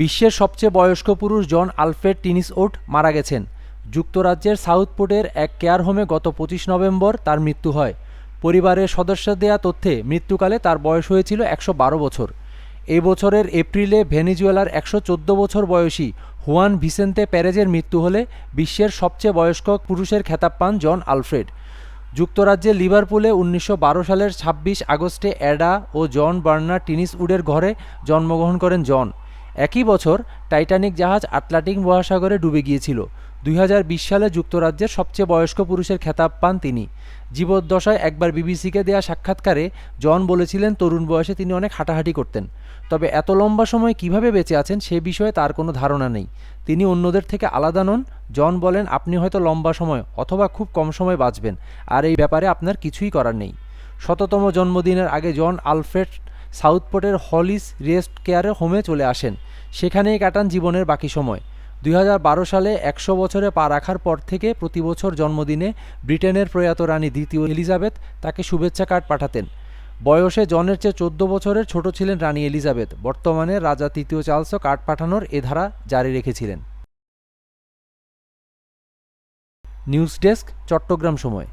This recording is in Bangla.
বিশ্বের সবচেয়ে বয়স্ক পুরুষ জন আলফ্রেড টিনিস ওট মারা গেছেন। যুক্তরাজ্যের সাউথপোর্টের এক কেয়ার হোমে গত পঁচিশ নভেম্বর তার মৃত্যু হয়। পরিবারের সদস্য দেয়া তথ্যে মৃত্যুকালে তার বয়স হয়েছিল একশো বারো বছর। এই বছরের এপ্রিলে ভেনিজুয়েলার একশো চোদ্দ বছর বয়সী হুয়ান ভিসেন্তে প্যারেজের মৃত্যু হলে বিশ্বের সবচেয়ে বয়স্ক পুরুষের খেতাব পান জন আলফ্রেড। যুক্তরাজ্যের লিভারপুলে উনিশশো বারো সালের ২৬ আগস্টে অ্যাডা ও জন বার্নার টিনিস উডের ঘরে জন্মগ্রহণ করেন জন। একই বছর টাইটানিক জাহাজ আটলান্টিক মহাসাগরে ডুবে গিয়েছিল। দুই হাজার বিশ সালে যুক্তরাজ্যের সবচেয়ে বয়স্ক পুরুষের খেতাব পান তিনি। জীবদ্দশায় একবার বিবিসিকে দেয়া সাক্ষাৎকারে জন বলেছিলেন, তরুণ বয়সে তিনি অনেক হাঁটাহাঁটি করতেন। তবে এত লম্বা সময় কীভাবে বেঁচে আছেন সে বিষয়ে তার কোনো ধারণা নেই। তিনি অন্যদের থেকে আলাদা নন। জন বলেন, আপনি হয়তো লম্বা সময় অথবা খুব কম সময় বাঁচবেন। আর এই ব্যাপারে আপনার কিছুই করার নেই। শততম জন্মদিনের আগে জন আলফ্রেড সাউথপোর্টের হলিস রেস্ট কেয়ারে হোমে চলে আসেন। সেখানেই কাটান জীবনের বাকি সময়। দুই হাজার বারো সালে একশো বছরে পা রাখার পর থেকে প্রতি বছর জন্মদিনে ব্রিটেনের প্রয়াত রানী দ্বিতীয় এলিজাবেথ তাকে শুভেচ্ছা কার্ড পাঠাতেন। বয়সে জনের চেয়ে চোদ্দ বছরের ছোট ছিলেন রানী এলিজাবেথ। বর্তমানে রাজা তৃতীয় চার্লসও কার্ড পাঠানোর এ ধারা জারি রেখেছিলেন। নিউজ ডেস্ক, চট্টগ্রাম সময়।